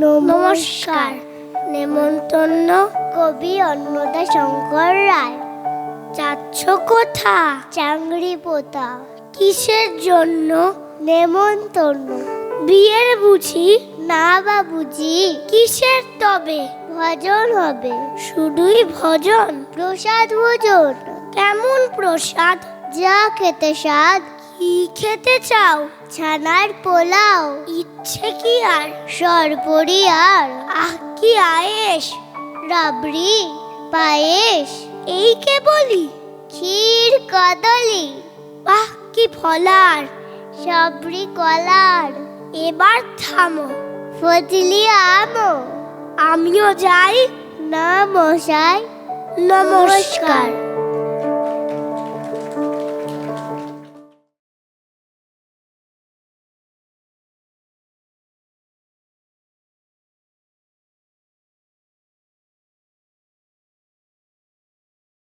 নমস্কার। নেমন্তন্ন কবি অন্নদা শঙ্কর রায়। যাচ্ছ কোথা চাংড়ি পোতা। কিসের জন্য? নেমন্তন্ন। বিয়ের বুঝি? না বাবুজি কিসের তবে? ভজন হবে। শুধুই ভজন? প্রসাদ ভোজন? কেমন প্রসাদ? যা খেতে স্বাদ। কি খেতে চাও? ছানার পোলাও। ইচ্ছে কি আর? সরপরি আর। আহ, কি আয়েস রাবড়ি? পায়েস এই কে বলি? ক্ষীর কদলি। বাহ কি ফলার? সাবরি কলার। এবার থামো। ফজলি আমো। আমিও যাই। না মশাই। নমস্কার।